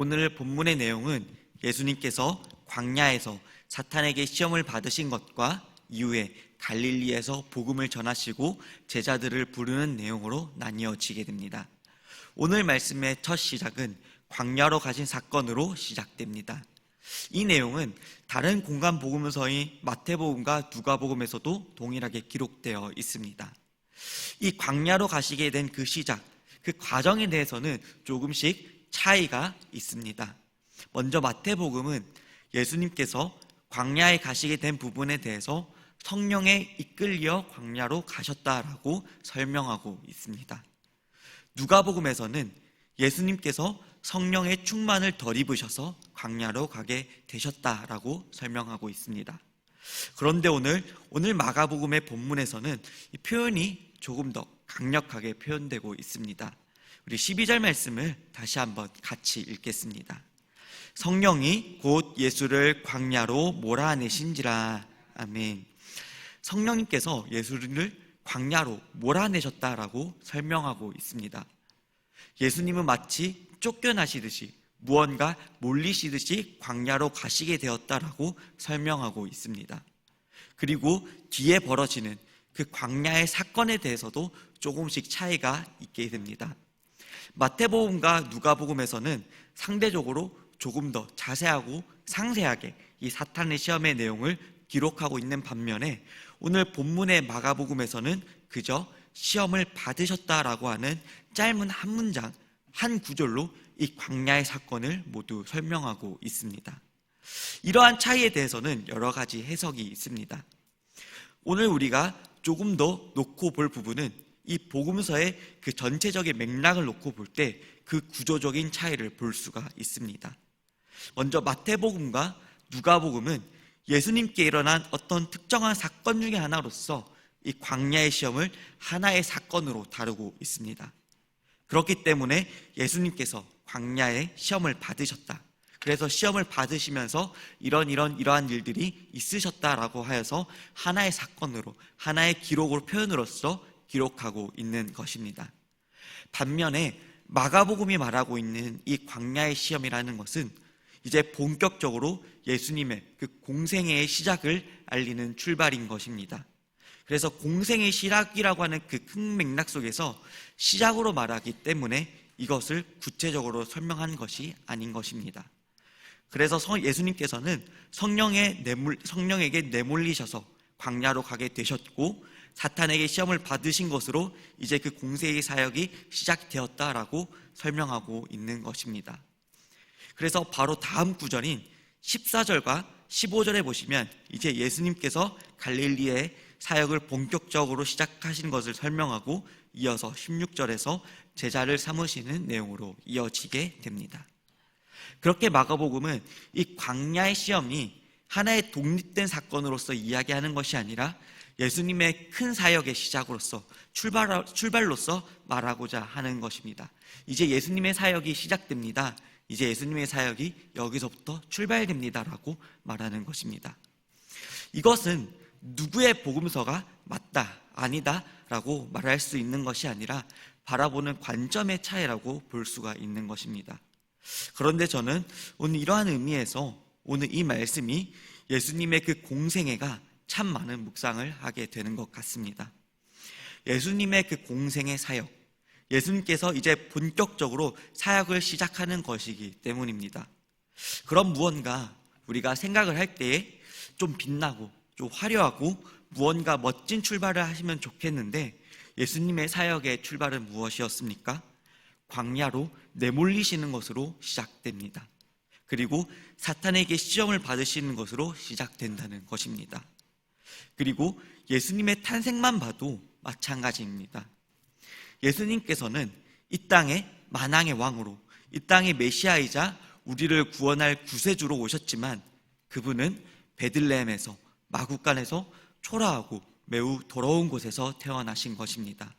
오늘 본문의 내용은 예수님께서 광야에서 사탄에게 시험을 받으신 것과 이후에 갈릴리에서 복음을 전하시고 제자들을 부르는 내용으로 나뉘어지게 됩니다. 오늘 말씀의 첫 시작은 광야로 가신 사건으로 시작됩니다. 이 내용은 다른 공간 복음서인 마태복음과 누가복음에서도 동일하게 기록되어 있습니다. 이 광야로 가시게 된 그 시작, 그 과정에 대해서는 조금씩 차이가 있습니다. 먼저 마태복음은 예수님께서 광야에 가시게 된 부분에 대해서 성령에 이끌려 광야로 가셨다라고 설명하고 있습니다. 누가복음에서는 예수님께서 성령의 충만을 덜 입으셔서 광야로 가게 되셨다라고 설명하고 있습니다. 그런데 오늘 오늘 마가복음의 본문에서는 이 표현이 조금 더 강력하게 표현되고 있습니다. 우리 12절 말씀을 다시 한번 같이 읽겠습니다. 성령이 곧 예수를 광야로 몰아내신지라. 아멘. 성령님께서 예수를 광야로 몰아내셨다라고 설명하고 있습니다. 예수님은 마치 쫓겨나시듯이 무언가 몰리시듯이 광야로 가시게 되었다라고 설명하고 있습니다. 그리고 뒤에 벌어지는 그 광야의 사건에 대해서도 조금씩 차이가 있게 됩니다. 마태복음과 누가복음에서는 상대적으로 조금 더 자세하고 상세하게 이 사탄의 시험의 내용을 기록하고 있는 반면에 오늘 본문의 마가복음에서는 그저 시험을 받으셨다라고 하는 짧은 한 문장, 한 구절로 이 광야의 사건을 모두 설명하고 있습니다. 이러한 차이에 대해서는 여러 가지 해석이 있습니다. 오늘 우리가 조금 더 놓고 볼 부분은 이 복음서의 그 전체적인 맥락을 놓고 볼 때 그 구조적인 차이를 볼 수가 있습니다. 먼저 마태복음과 누가복음은 예수님께 일어난 어떤 특정한 사건 중의 하나로서 이 광야의 시험을 하나의 사건으로 다루고 있습니다. 그렇기 때문에 예수님께서 광야의 시험을 받으셨다. 그래서 시험을 받으시면서 이런 이런 이러한 일들이 있으셨다라고 하여서 하나의 사건으로 하나의 기록으로 표현으로서 기록하고 있는 것입니다. 반면에 마가복음이 말하고 있는 이 광야의 시험이라는 것은 이제 본격적으로 예수님의 그 공생애의 시작을 알리는 출발인 것입니다. 그래서 공생의 시작이라고 하는 그 큰 맥락 속에서 시작으로 말하기 때문에 이것을 구체적으로 설명한 것이 아닌 것입니다. 그래서 예수님께서는 성령에 내몰, 성령에게 내몰리셔서 광야로 가게 되셨고 사탄에게 시험을 받으신 것으로 이제 그 공세의 사역이 시작되었다라고 설명하고 있는 것입니다. 그래서 바로 다음 구절인 14절과 15절에 보시면 이제 예수님께서 갈릴리의 사역을 본격적으로 시작하신 것을 설명하고 이어서 16절에서 제자를 삼으시는 내용으로 이어지게 됩니다. 그렇게 마가복음은 이 광야의 시험이 하나의 독립된 사건으로서 이야기하는 것이 아니라 예수님의 큰 사역의 시작으로서 출발, 출발로서 말하고자 하는 것입니다. 이제 예수님의 사역이 시작됩니다. 이제 예수님의 사역이 여기서부터 출발됩니다라고 말하는 것입니다. 이것은 누구의 복음서가 맞다, 아니다 라고 말할 수 있는 것이 아니라 바라보는 관점의 차이라고 볼 수가 있는 것입니다. 그런데 저는 오늘 이러한 의미에서 오늘 이 말씀이 예수님의 그 공생애가 참 많은 묵상을 하게 되는 것 같습니다. 예수님의 그 공생의 사역, 예수님께서 이제 본격적으로 사역을 시작하는 것이기 때문입니다. 그런 무언가 우리가 생각을 할 때에 좀 빛나고 좀 화려하고 무언가 멋진 출발을 하시면 좋겠는데 예수님의 사역의 출발은 무엇이었습니까? 광야로 내몰리시는 것으로 시작됩니다. 그리고 사탄에게 시험을 받으시는 것으로 시작된다는 것입니다. 그리고 예수님의 탄생만 봐도 마찬가지입니다. 예수님께서는 이 땅의 만왕의 왕으로 이 땅의 메시아이자 우리를 구원할 구세주로 오셨지만 그분은 베들레헴에서 마국간에서 초라하고 매우 더러운 곳에서 태어나신 것입니다.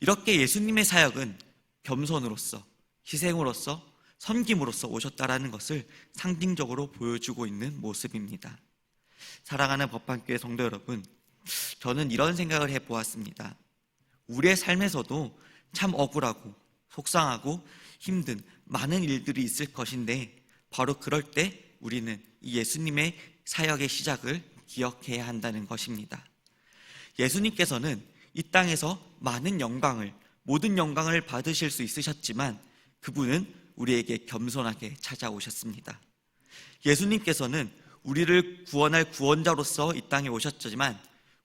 이렇게 예수님의 사역은 겸손으로서 희생으로서 섬김으로써 오셨다라는 것을 상징적으로 보여주고 있는 모습입니다. 사랑하는 법한교회 성도 여러분, 저는 이런 생각을 해 보았습니다. 우리의 삶에서도 참 억울하고 속상하고 힘든 많은 일들이 있을 것인데 바로 그럴 때 우리는 이 예수님의 사역의 시작을 기억해야 한다는 것입니다. 예수님께서는 이 땅에서 많은 영광을 모든 영광을 받으실 수 있으셨지만 그분은 우리에게 겸손하게 찾아오셨습니다. 예수님께서는 우리를 구원할 구원자로서 이 땅에 오셨지만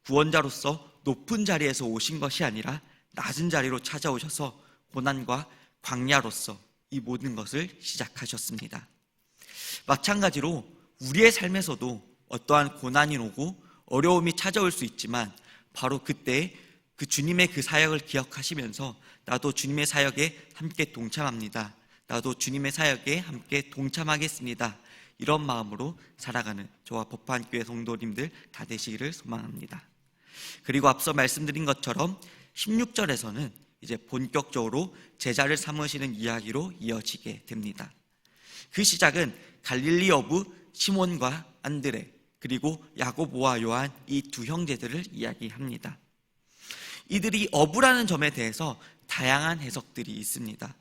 구원자로서 높은 자리에서 오신 것이 아니라 낮은 자리로 찾아오셔서 고난과 광야로서 이 모든 것을 시작하셨습니다. 마찬가지로 우리의 삶에서도 어떠한 고난이 오고 어려움이 찾아올 수 있지만 바로 그때 그 주님의 그 사역을 기억하시면서 나도 주님의 사역에 함께 동참합니다. 나도 주님의 사역에 함께 동참하겠습니다. 이런 마음으로 살아가는 저와 법한 교회 성도님들 다 되시기를 소망합니다. 그리고 앞서 말씀드린 것처럼 16절에서는 이제 본격적으로 제자를 삼으시는 이야기로 이어지게 됩니다. 그 시작은 갈릴리 어부 시몬과 안드레 그리고 야고보와 요한 이 두 형제들을 이야기합니다. 이들이 어부라는 점에 대해서 다양한 해석들이 있습니다.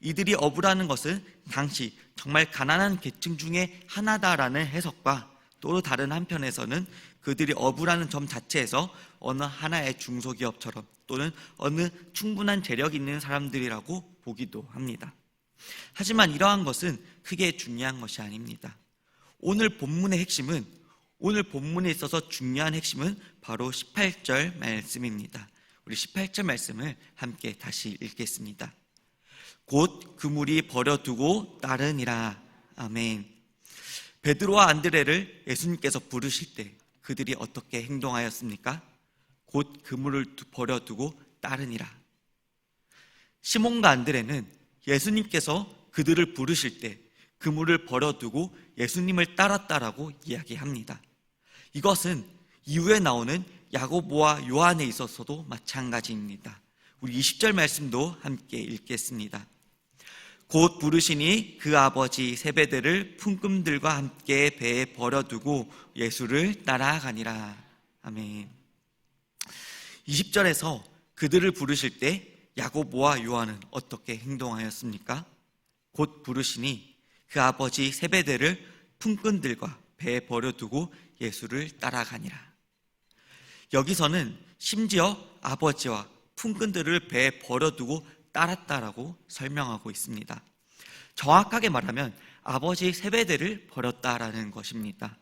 이들이 어부라는 것은 당시 정말 가난한 계층 중에 하나다라는 해석과 또 다른 한편에서는 그들이 어부라는 점 자체에서 어느 하나의 중소기업처럼 또는 어느 충분한 재력 있는 사람들이라고 보기도 합니다. 하지만 이러한 것은 크게 중요한 것이 아닙니다. 오늘 본문의 핵심은 오늘 본문에 있어서 중요한 핵심은 바로 18절 말씀입니다. 우리 18절 말씀을 함께 다시 읽겠습니다. 곧 그물이 버려두고 따르니라. 아멘. 베드로와 안드레를 예수님께서 부르실 때 그들이 어떻게 행동하였습니까? 곧 그물을 버려두고 따르니라. 시몬과 안드레는 예수님께서 그들을 부르실 때 그물을 버려두고 예수님을 따랐다라고 이야기합니다. 이것은 이후에 나오는 야고보와 요한에 있어서도 마찬가지입니다. 우리 20절 말씀도 함께 읽겠습니다. 곧 부르시니 그 아버지 세베대를 품금들과 함께 배에 버려두고 예수를 따라가니라. 아멘. 20절에서 그들을 부르실 때 야고보와 요한은 어떻게 행동하였습니까? 곧 부르시니 그 아버지 세베대를 품꾼들과 배에 버려두고 예수를 따라가니라. 여기서는 심지어 아버지와 품꾼들을 배에 버려두고 따랐다라고 설명하고 있습니다. 정확하게 말하면 아버지 세베대를 버렸다라는 것입니다.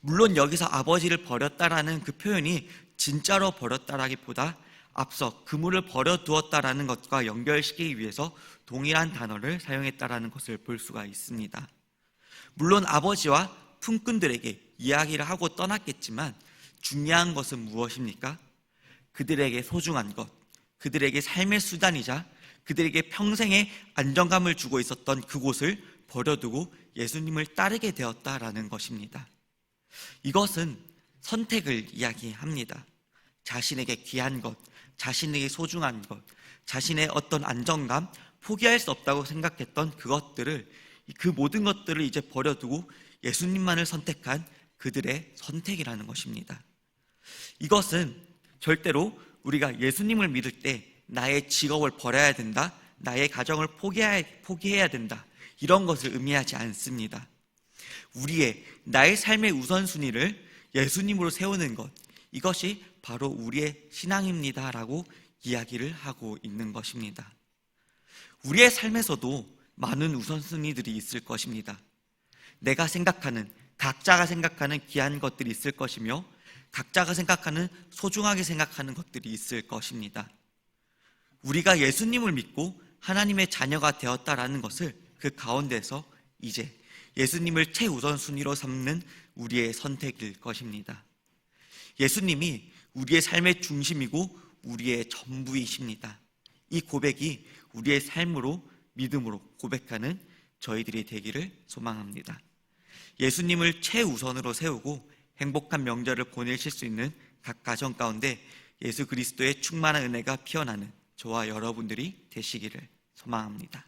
물론 여기서 아버지를 버렸다라는 그 표현이 진짜로 버렸다라기보다 앞서 그물을 버려두었다라는 것과 연결시키기 위해서 동일한 단어를 사용했다라는 것을 볼 수가 있습니다. 물론 아버지와 품꾼들에게 이야기를 하고 떠났겠지만 중요한 것은 무엇입니까? 그들에게 소중한 것, 그들에게 삶의 수단이자 그들에게 평생의 안정감을 주고 있었던 그곳을 버려두고 예수님을 따르게 되었다라는 것입니다. 이것은 선택을 이야기합니다. 자신에게 귀한 것, 자신에게 소중한 것, 자신의 어떤 안정감, 포기할 수 없다고 생각했던 그것들을, 그 모든 것들을 이제 버려두고 예수님만을 선택한 그들의 선택이라는 것입니다. 이것은 절대로 우리가 예수님을 믿을 때 나의 직업을 버려야 된다, 나의 가정을 포기해야, 포기해야 된다, 이런 것을 의미하지 않습니다. 우리의, 나의 삶의 우선순위를 예수님으로 세우는 것, 이것이 바로 우리의 신앙입니다 라고 이야기를 하고 있는 것입니다. 우리의 삶에서도 많은 우선순위들이 있을 것입니다. 내가 생각하는, 각자가 생각하는 귀한 것들이 있을 것이며, 각자가 생각하는 소중하게 생각하는 것들이 있을 것입니다. 우리가 예수님을 믿고 하나님의 자녀가 되었다라는 것을 그 가운데서 이제 예수님을 최우선순위로 삼는 우리의 선택일 것입니다. 예수님이 우리의 삶의 중심이고 우리의 전부이십니다. 이 고백이 우리의 삶으로 믿음으로 고백하는 저희들이 되기를 소망합니다. 예수님을 최우선으로 세우고 행복한 명절을 보내실 수 있는 각 가정 가운데 예수 그리스도의 충만한 은혜가 피어나는 저와 여러분들이 되시기를 소망합니다.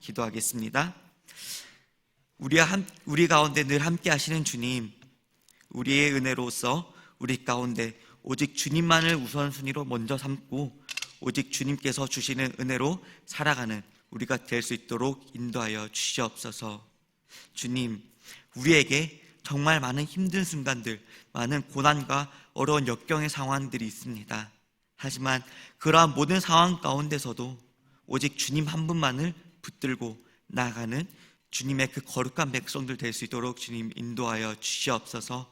기도하겠습니다. 우리, 한, 우리 가운데 늘 함께 하시는 주님, 우리의 은혜로서 우리 가운데 오직 주님만을 우선순위로 먼저 삼고 오직 주님께서 주시는 은혜로 살아가는 우리가 될 수 있도록 인도하여 주시옵소서. 주님, 우리에게 정말 많은 힘든 순간들, 많은 고난과 어려운 역경의 상황들이 있습니다. 하지만 그러한 모든 상황 가운데서도 오직 주님 한 분만을 붙들고 나아가는 주님의 그 거룩한 백성들 될 수 있도록 주님 인도하여 주시옵소서.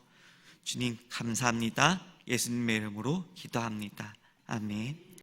주님 감사합니다. 예수님의 이름으로 기도합니다. 아멘.